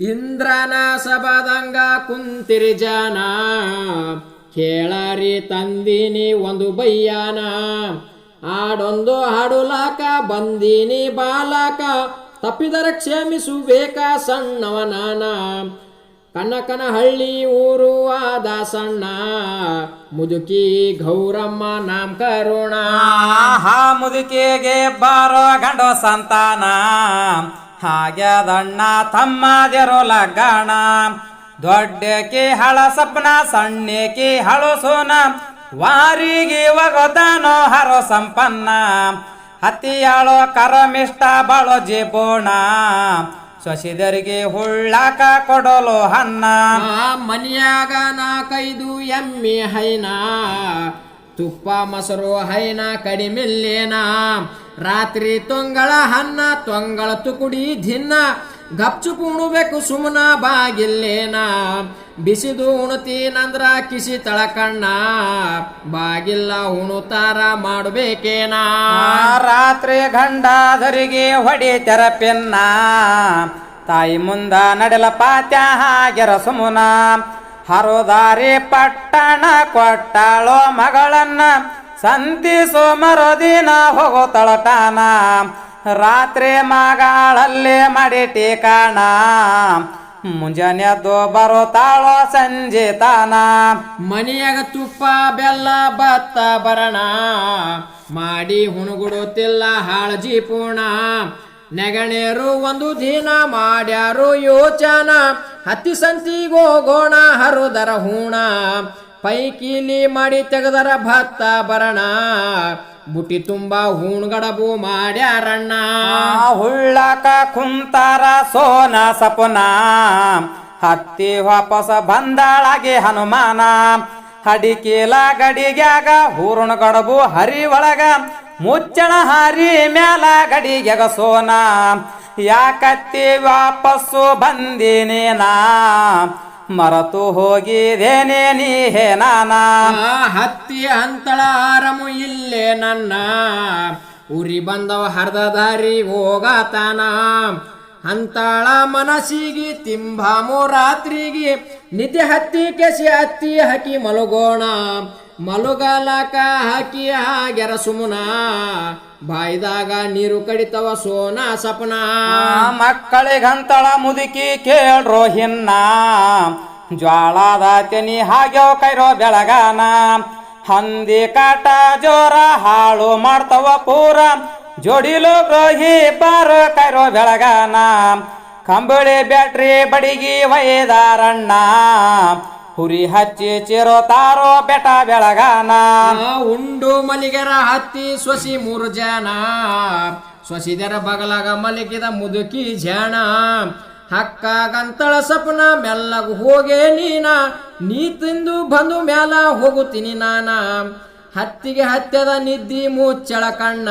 ಇಂದ್ರನ ಸಬದಂಗ ಕುಂತಿರಿ ಜನ. ಕೇಳರಿ ತಂದಿನಿ ಒಂದು ಬಯ್ಯಾನ ಆಡೊಂದು ಹಾಡುಲಾಕ ಬಂದಿನಿ ಬಾಲಕ. ತಪ್ಪಿದರ ಕ್ಷಮಿಸುಬೇಕ ಸಣ್ಣವನಾನ. ಕನಕನ ಹಳ್ಳಿ ಊರು ಆದ ಸಣ್ಣ. ಮುದುಕಿ ಗೌರಮ್ಮ ನಾಮ್ ಕರುಣ. ಮುದುಕಿಗೆ ಬಾರೋ ಗಂಡೋ ಸಂತಾನ. ಹಾಗ್ಯದಣ್ಣ ತಮ್ಮದಿರು ಲಗ್ಗಣ. ದೊಡ್ಡಕಿ ಹಳ ಸಪ್ನ, ಸಣ್ಣಕಿ ಹಳು ಸೋನ. ವಾರಿಗೆ ಒಗದನೋ ಹರೋ ಸಂಪನ್ನ. ಹತ್ತಿಯಾಳೋ ಕರಮಿಷ್ಟ ಬಾಳೋ ಜಿಬೋಣ ಸೊಸಿದರಿಗೆ ಹುಳ್ಳಾಕ ಕೊಡಲು ಹನ್ನ. ಆ ನಾಕೈದು ಎಮ್ಮೆ ಹೈನ. ತುಪ್ಪ ಮೊಸರು ಹೈನ ಕಡಿಮೆಲ್ಲೇನ? ರಾತ್ರಿ ತೊಂಗಳ ಹನ್ನ, ತೊಂಗಳ ತುಕುಡಿ ಧಿನ್ನ. ಗಪ್ಚು ಉಣಬೇಕು ಸುಮ್ಮನ ಬಾಗಿಲ್ಲೇನ? ಬಿಸಿದು ಉಣತೀನಂದ್ರ ಕಿಸಿ ತಳಕಣ್ಣ. ಬಾಗಿಲ್ಲ ಉಣುತಾರ ಮಾಡಬೇಕೇನ? ರಾತ್ರಿ ಗಂಡಾದರಿಗೆ ಹೊಡಿ ತೆರಪಿನ್ನ. ತಾಯಿ ಮುಂದ ನಡೆಲ ಪಾತ್ಯ ಹಾಗೆರ ಸುಮುನ. ಹರೋದಾರಿ ಪಟ್ಟಣ ಕೊಟ್ಟಾಳೋ ಮಗಳನ್ನ ಸಂತಿ ಸೋಮರದಿನ ಹೋಗೋ ತಳಟಾನ ರಾತ್ರಿ ಮಗಳಲ್ಲಿ ಮಾಡಿ ಟೀಕಾಣ. ಮುಂಜಾನೆ ಅದು ಬರೋ ತಾಳೋ ಸಂಜೆ ತಾನ ಮನೆಯಾಗ ತುಪ್ಪ, ಬೆಲ್ಲ, ಭತ್ತ ಬರಣ. ಮಾಡಿ ಹುಣಗುಡುತ್ತಿಲ್ಲ ಹಾಳಜಿ ಪೂರ್ಣ ನೆಗಣೇರು ಒಂದು ದಿನ ಮಾಡ್ಯಾರು ಯೋಚನ. ಹತ್ತಿ ಸಂತಿಗೋ ಹೋಗೋಣ ಹರುದರ ಹೂಣ ಪೈಕಿಲಿ ಮಾಡಿ ತೆಗೆದರ ಭತ್ತ ಬರಣ, ಬುಟಿ ತುಂಬಾ ಹೂಣ್ಗಡಬು ಮಾಡ್ಯಾರಣ್ಣ. ಹುಳ್ಳಕ ಕುಂತಾರ ಸೋನ ಸಪುನ, ಹತ್ತಿ ವಾಪಸ ಬಂದಾಳಾಗಿ ಹನುಮಾನ. ಹಡಿಕೀಲ ಗಡಿಗ್ಯಾಗ ಹೂರುಣ ಗಡಬು ಹರಿ ಒಳಗ, ಮುಚ್ಚಣ ಹಾರಿ ಮ್ಯಾಲ ಗಡಿಗ್ಯಾಗ ಸೋನ. ಯಾಕತ್ತಿ ವಾಪಸ್ಸು ಬಂದಿನೇನಾ ಮರತು ಹೋಗಿದೇನೆ ನೀ ಹೇ ನಾನಾ? ಹತ್ತಿ ಅಂತಳ ಆರಮು ಇಲ್ಲೇ ನನ್ನ. ಉರಿ ಬಂದವ ಹರ್ದ ದಾರಿ ಹೋಗತಾನ? ಅಂತಾಳ ಮನಸ್ಸಿಗೆ ತಿಂಬಾಮು ರಾತ್ರಿಗೆ ನಿದ್ದೆ ಹತ್ತಿ ಕೆಸಿ ಹತ್ತಿ ಹಾಕಿ ಮಲಗೋಣ. ಮಲುಗಲಕ ಹಾಕಿ ಹಾಗೆರ ಸುಮುನ ಬಾಯ್ದಾಗ ನೀರು ಕಡಿತವ ಸೋನ ಸಪನ. ಮಕ್ಕಳಿಗಂತಳ ಮುದುಕಿ ಕೇಳ್ರೋ ಹಿನ್ನ. ಜ್ವಾಳದ ತೆನಿ ಹಾಗ್ಯೋ ಕೈರೋ ಬೆಳಗಾನ. ಹಂದಿ ಕಾಟ ಜೋರ ಹಾಳು ಮಾಡ್ತವ ಪೂರ. ಜೋಡಿಲು ಗ್ರೋಹಿ ಬಾರ ಕೈರೋ ಬೆಳಗಾನ. ಕಂಬಳಿ ಬ್ಯಾಟ್ರಿ ಬಡಿಗಿ ವೈದಾರಣ್ಣ ಹುರಿ ಹಚ್ಚಿ ಚಿರೋ ತಾರೋ ಬೆಟ ಬೆಳಗಾನ ಉಂಡು ಮಲಿಗೆರ ಹತ್ತಿ ಸೊಸಿ ಮೂರು ಜನ ಸೊಸಿದರ ಬಗಲಾಗ ಮಲಗಿದ ಮುದುಕಿ ಜನ ಹಕ್ಕ ಗಂತಳ ಸಪನ ಮೆಲ್ಲಗ ಹೋಗೆ ನೀನ. ನೀ ತಿಂದು ಬಂದು ಮ್ಯಾಲ ಹೋಗುತ್ತೀನಿ ನಾನ. ಹತ್ತಿಗೆ ಹತ್ಯದ ನಿದ್ದಿ ಮುಚ್ಚಳ ಕಣ್ಣ.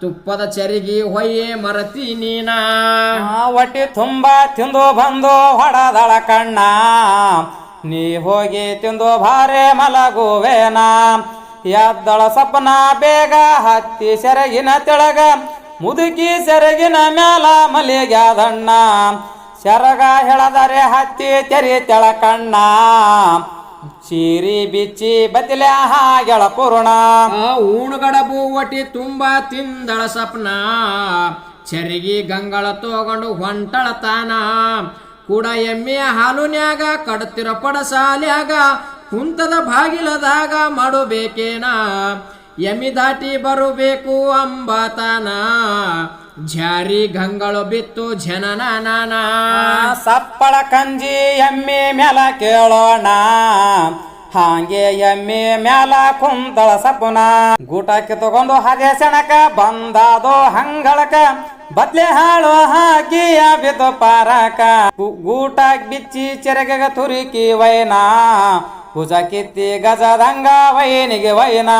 ತುಪ್ಪದ ಚರಿಗಿ ಹೊಯ್ಯೆ ಮರತಿ ನೀನ. ಆ ಹೊಟ್ಟಿ ತುಂಬಾ ತಿಂದು ಬಂದು ಹೊಡದಳ ಕಣ್ಣ. ನೀ ಹೋಗಿ ತಿಂದು ಭಾರೆ ಮಲಗುವೇನ. ಎದ್ದಳ ಸಪನ ಬೇಗ ಹತ್ತಿ ಸೆರಗಿನ ತೆಳಗ, ಮುದುಕಿ ಸೆರಗಿನ ಮ್ಯಾಲ ಮಲಿಗ್ಯಾದಣ್ಣ. ಸೆರಗ ಹೇಳದರೆ ಹತ್ತಿ ತೆರಿ ತೆಳಕಣ್ಣ ಸೀರಿ ಬಿಚ್ಚಿ ಬತಿಲೆ ಹಾಗೆಳ ಪೂರ್ಣ. ಆ ಊಣಗಡಬು ಬೂವಟಿ ತುಂಬಾ ತಿಂದಳ ಸಪ್ನ. ಚರಿಗಿ ಗಂಗಳ ತಗೊಂಡು ಹೊಂಟಳ ತಾನ. ಕೂಡ ಎಮ್ಮೆ ಹಾಲುನ್ಯಾಗ, ಕಡತಿರ ಪಡಸಾಲ್ಯಾಗ, ಕುಂತದ ಬಾಗಿಲದಾಗ ಮಾಡಬೇಕೇನ? ಎಮ್ಮಿ ದಾಟಿ ಬರಬೇಕು ಅಂಬಾತಾನ. ಜಾರಿ ಗಂಗಳು ಬಿತ್ತು ಜನ ಸಪ್ಪಳ ಕಂಜಿ ಎಮ್ಮೆ ಮ್ಯಾಲ ಕೇಳೋಣ. ಹಾಗೆ ಎಮ್ಮೆ ಮ್ಯಾಲ ಕುಂತಳ ಸಪುನ ಗೂಟಕ್ಕೆ ತಗೊಂಡು ಹಾಗೆ ಸೆಣಕ, ಬಂದಾದೋ ಹಂಗಳಕ. ಬದ್ಲೆ ಹಾಳು ಹಾಕಿ ಬಿದ್ದು ಪಾರಕ. ಗೂಟ ಬಿಚ್ಚಿ ಚೆರಗ ತುರಿಕಿ ವೈನಾ. ಭುಜ ಕಿತ್ತಿ ಗಜದಂಗ ವೈನಿಗೆ ವೈನ.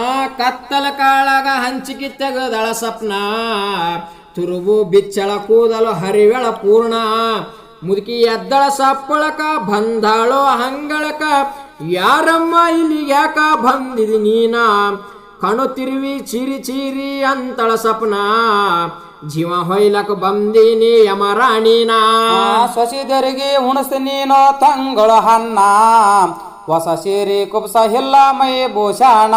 ಆ ಕತ್ತಲ ಕಾಳಗ ಹಂಚಿಕಿ ತೆಗದಳ ಸಪ್ನ ತುರುಬು ಬಿಚ್ಚಳ ಕೂದಲು ಹರಿವೆಳ ಪೂರ್ಣ. ಮುದುಕಿ ಎದ್ದಳ ಸಪ್ಪಳಕ ಬಂದಾಳೋ ಹಂಗಳಕ. ಯಾರಮ್ಮ ಇಲ್ಲಿ ಯಾಕ ಬಂದಿದಿ ನೀನ? ಕಣು ತಿರುವಿ ಚೀರಿ ಚೀರಿ ಅಂತಳ ಸಪ್ನ ಜೀವ ಹೊಯ್ಲಕ್ ಬಂದೀನಿ ಯಮರಾಣಿನ ಸೊಸಿದರಿಗೆ ಉಣಸ ನೀನು ತಂಗಳು ಹನ್ನ ಹೊಸ ಸೀರಿ ಕುಬ್ಸ ಹಿಲ್ಲ ಮೈ ಭೂಷಣ.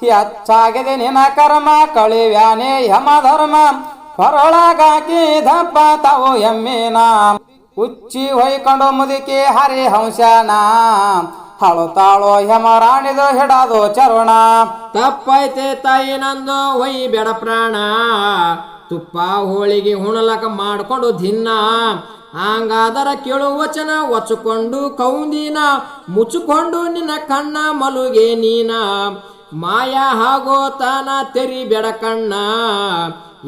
ಹೆಚ್ಚಾಗಿದೆ ನಿನ ಕರ್ಮ, ಕಳಿವ್ಯಾನೆ ಯಮ ಧರ್ಮ. ಹೊರಳಗಾಕಿ ದಪ್ಪ ತಾವು ಎಮ್ಮಿನ. ಉಚ್ಚಿ ಹೊಯ್ಕೊಂಡು ಮುದುಕಿ ಹಳು ಹೆಮ ಯಮರಾಣಿದು ಹಿಡದು ಚರುಣ. ತಪ್ಪೈತೆ ತಾಯಿ ನಂದು ಹೊಯ್ ಬೇಡ ಪ್ರಾಣ. ತುಪ್ಪ ಹೋಳಿಗೆ ಹುಣಲಕ ಮಾಡ್ಕೊಂಡು ದಿನ ಹಂಗಾದರ ಕೇಳು ವಚನ ಒಚ್ಚಕೊಂಡು ಕೌಂದಿನ, ಮುಚ್ಚಿಕೊಂಡು ನಿನ್ನ ಕಣ್ಣ ಮಲುಗೆ ನೀನ. ಮಾಯ ಹಾಗೋ ತಾನ ತೆರಿ ಬೇಡ ಕಣ್ಣ,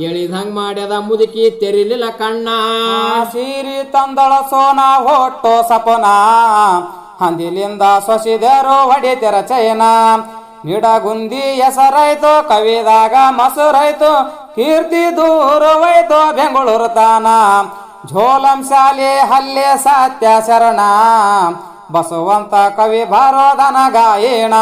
ಎಳಿದಂಗ್ ಮಾಡ್ಯದ ಮುದುಕಿ ತೆರಿಲಿಲ್ಲ ಕಣ್ಣ. ಸೀರಿ ತಂದಳ ಸೋನ ಹೊಟ್ಟು ಸಪನ, ಹಂದಿಲಿಂದ ಸೊಸಿದರು ಹೊಡಿತೆರ ಚೈನ. ನಿಡಗುಂದಿ ಹೆಸರಾಯ್ತು, ಕವಿದಾಗ ಮಸೂರಾಯ್ತು, ಕೀರ್ತಿ ದೂರವಾಯ್ತು ಬೆಂಗಳೂರು ತಾನ. ಝೋಲಂ ಶಾಲೆ ಹಲ್ಲೆ ಸತ್ಯ ಶರಣ. ಬಸವಂತ ಕವಿ ಬಾರೋದನ ಗಾಯಣ.